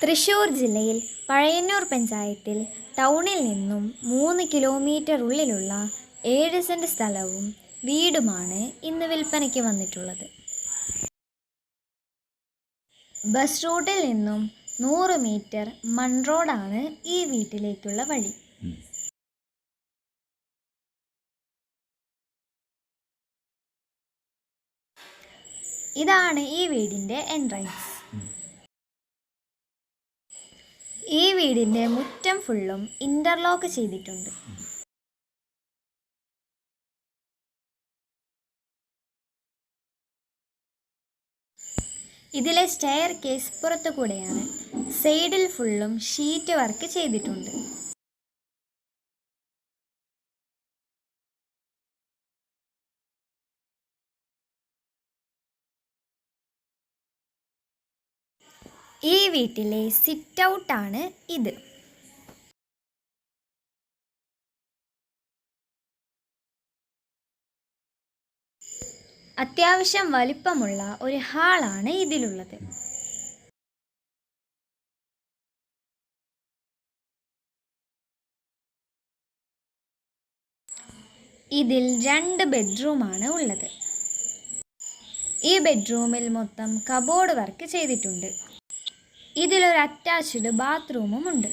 തൃശൂർ ജില്ലയിൽ പഴയന്നൂർ പഞ്ചായത്തിൽ ടൗണിൽ നിന്നും മൂന്ന് കിലോമീറ്റർ ഉള്ളിലുള്ള ഏഴ് സെന്റ് സ്ഥലവും വീടുമാണ് ഇന്ന് വിൽപ്പനയ്ക്ക് വന്നിട്ടുള്ളത്. ബസ് റൂട്ടിൽ നിന്നും നൂറ് മീറ്റർ മൺ റോഡാണ് ഈ വീട്ടിലേക്കുള്ള വഴി. ഇതാണ് ഈ വീടിന്റെ എൻട്രൻസ് ഈ വീടിന്റെ മുറ്റം ഫുള്ളും ഇന്റർലോക്ക് ചെയ്തിട്ടുണ്ട്. ഇതിലെ സ്റ്റെയർ കേസ് പുറത്തു കൂടെയാണ് സൈഡിൽ ഫുള്ളും ഷീറ്റ് വർക്ക് ചെയ്തിട്ടുണ്ട്. ഈ വീട്ടിലെ സിറ്റ് ഔട്ടാണ് ഇത്. അത്യാവശ്യം വലിപ്പമുള്ള ഒരു ഹാളാണ് ഇതിലുള്ളത്. ഇതിൽ രണ്ട് ബെഡ്റൂമാണ് ഉള്ളത്. ഈ ബെഡ്റൂമിൽ മൊത്തം കബോർഡ് വർക്ക് ചെയ്തിട്ടുണ്ട്. ഇതിലൊരു അറ്റാച്ച്ഡ് ബാത്റൂമും ഉണ്ട്.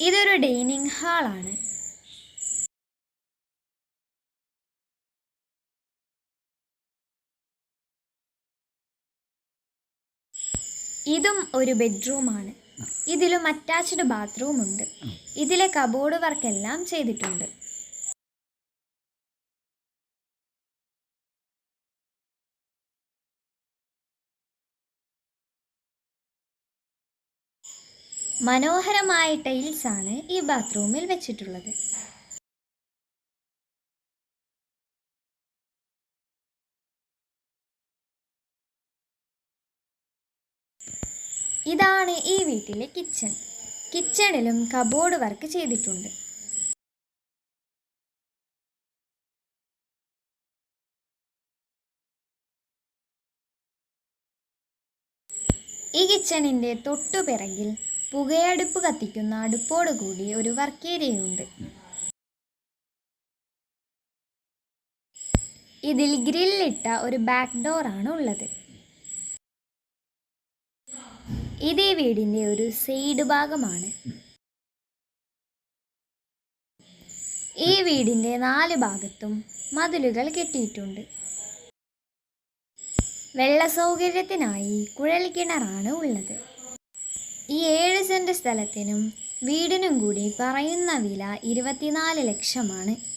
ഇതൊരു ഡൈനിങ് ഹാളാണ്. ഇതും ഒരു ബെഡ്റൂമാണ്. ഇതിലും അറ്റാച്ച്ഡ് ബാത്റൂം ഉണ്ട് ഇതിലെ കബോർഡ് വർക്ക് എല്ലാം ചെയ്തിട്ടുണ്ട്. മനോഹരമായ ടൈൽസ് ആണ് ഈ ബാത്റൂമിൽ വെച്ചിട്ടുള്ളത്. ഇതാണ് ഈ വീട്ടിലെ കിച്ചൺ കിച്ചണിലും കബോർഡ് വർക്ക് ചെയ്തിട്ടുണ്ട്. ഈ കിച്ചണിന്റെ തൊട്ടു പിറകിൽ പുകയടുപ്പ് കത്തിക്കുന്ന അടുപ്പോട് കൂടി ഒരു വർക്ക് ഏരിയയുണ്ട് ഇതിൽ ഗ്രില്ലിട്ട ഒരു ബാക്ക് ഡോറാണ് ഉള്ളത്. ഇത് വീടിന്റെ ഒരു സൈഡ് ഭാഗമാണ്. ഈ വീടിന്റെ നാല് ഭാഗത്തും മതിലുകൾ കെട്ടിയിട്ടുണ്ട്. വെള്ള സൗകര്യത്തിനായി കുഴൽ കിണറാണ് ഉള്ളത്. ഈ ഏഴ് സെന്റ് സ്ഥലത്തിനും വീടിനും കൂടി പറയുന്ന വില ഇരുപത്തിനാല് ലക്ഷമാണ്.